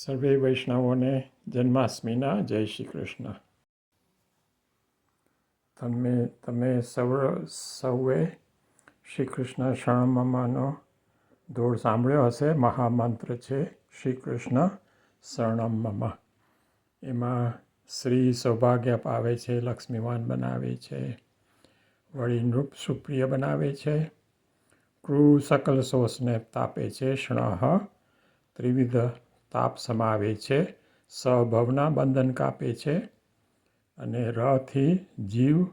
સર્વે વૈષ્ણવોને જન્માષ્ટમીના જય શ્રી કૃષ્ણ. તમે તમે સૌ સૌએ શ્રી કૃષ્ણ શરણમમાંનો ધોળ સાંભળ્યો હશે, મહામંત્ર છે, શ્રી કૃષ્ણ શરણમ મમા. એમાં શ્રી સૌભાગ્ય પાવે છે લક્ષ્મીવાન બનાવે છે, વળી નૃપ સુપ્રિય બનાવે છે, ક્રૂ સકલ સોસને તાપે છે ક્ષણ ત્રિવિધ તાપ સમાવે છે સભવના બંધન કાપે છે અને રથી જીવ,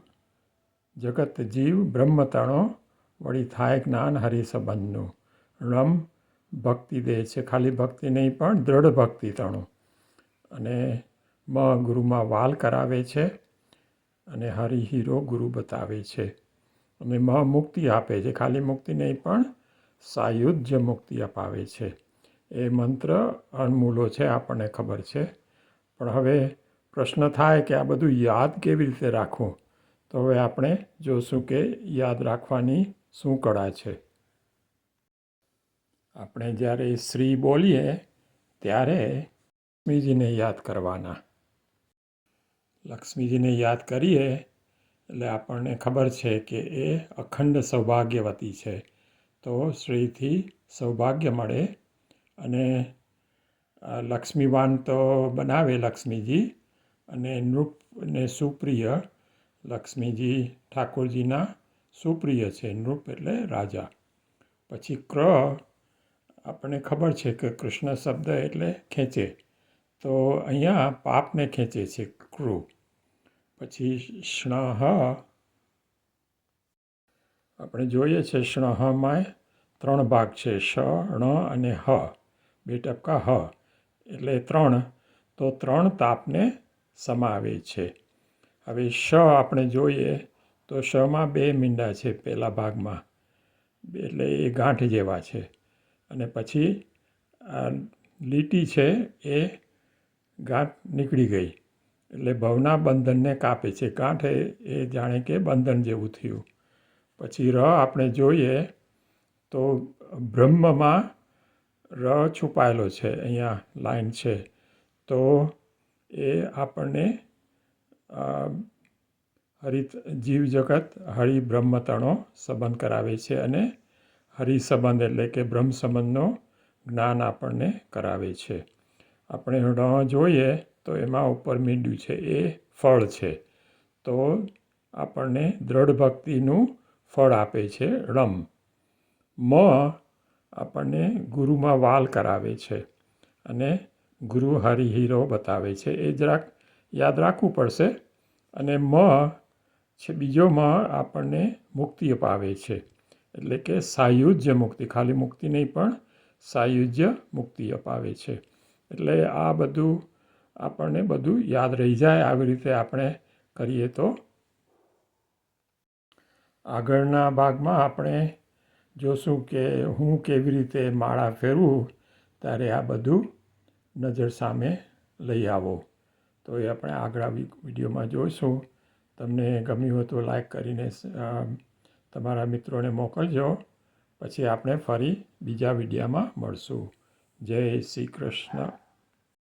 જગત જીવ બ્રહ્મતણો વળી થાય જ્ઞાન હરિસંબંધનું. રમ ભક્તિ દે છે, ખાલી ભક્તિ નહીં પણ દ્રઢ ભક્તિ તણું. અને મ ગુરુમાં વાલ કરાવે છે અને હરિ હીરો ગુરુ બતાવે છે. અને મ મુક્તિ આપે છે, ખાલી મુક્તિ નહીં પણ સાયુજ્ય મુક્તિ અપાવે છે. એ મંત્ર અણમૂલો છે, આપણને ખબર છે. પણ હવે પ્રશ્ન થાય કે આ બધું યાદ કેવી રીતે રાખવું? તો હવે આપણે જોશું કે યાદ રાખવાની શું કળા છે. આપણે જ્યારે શ્રી બોલીએ, ત્યારે લક્ષ્મીજીને યાદ કરવાના. લક્ષ્મીજીને યાદ કરીએ, એટલે આપણને ખબર છે કે એ અખંડ સૌભાગ્યવતી છે. તો શ્રીથી સૌભાગ્ય મળે અને લક્ષ્મીવાન તો બનાવે લક્ષ્મીજી અને નૃપ ને સુપ્રિય લક્ષ્મીજી ઠાકોરજીના સુપ્રિય છે, નૃપ એટલે રાજા. પછી ક્ર આપણને ખબર છે કે કૃષ્ણ શબ્દ એટલે ખેંચે. તો અહીંયા પાપને ખેંચે છે ક્રુ. પછી સ્ણહ આપણે જોઈએ છે સ્ણહમાં ત્રણ ભાગ છે, શ, ણ અને હ. બે ટપકા હ એટલે ત્રણ, તો ત્રણ તાપને સમાવે છે. હવે શ આપણે જોઈએ, તો શમાં બે મીંડા છે પહેલા ભાગમાં. એટલે એ ગાંઠ જેવા છે. અને પછી આ લીટી છે એ ગાંઠ નીકળી ગઈ. એટલે ભવના બંધનને કાપે છે. ગાંઠ એ જાણે કે બંધન જેવું થયું. પછી ર આપણે જોઈએ, તો બ્રહ્મમાં ર છુપાયેલો છે, અહીંયા લાઈન છે, તો એ આપણને હરિત જીવ જગત હરિ બ્રહ્મતણો સંબંધ કરાવે છે અને હરિ સંબંધ એટલે કે બ્રહ્મ સંબંધનો જ્ઞાન આપણને કરાવે છે. આપણે ણ જોઈએ તો એમાં ઉપર મીંડ્યું છે, એ ફળ છે. તો આપણને દ્રઢ ભક્તિનું ફળ આપે છે રમ. મ આપણને ગુરુમાં વાલ કરાવે છે અને ગુરુ હરિહીરો બતાવે છે. એ જરાક યાદ રાખવું પડશે અને મ છે, બીજો મ આપણને મુક્તિ અપાવે છે. એટલે કે સાયુજ્ય મુક્તિ, ખાલી મુક્તિ નહીં પણ સાયુજ્ય મુક્તિ અપાવે છે. એટલે આ બધું આપણને બધું યાદ રહી જાય, આવી રીતે આપણે કરીએ તો. આગળના ભાગમાં આપણે જોશું કે હું કેવી રીતે માળા ફેરવું, ત્યારે આ બધું નજર સામે લઈ આવો. તો એ આપણે આગળ વિડીયોમાં જોઈશું. તમને ગમ્યું હોય તો લાઈક કરીને તમારા મિત્રોને મોકલજો. પછી આપણે ફરી બીજા વિડીયામાં મળશું. જય શ્રી કૃષ્ણ.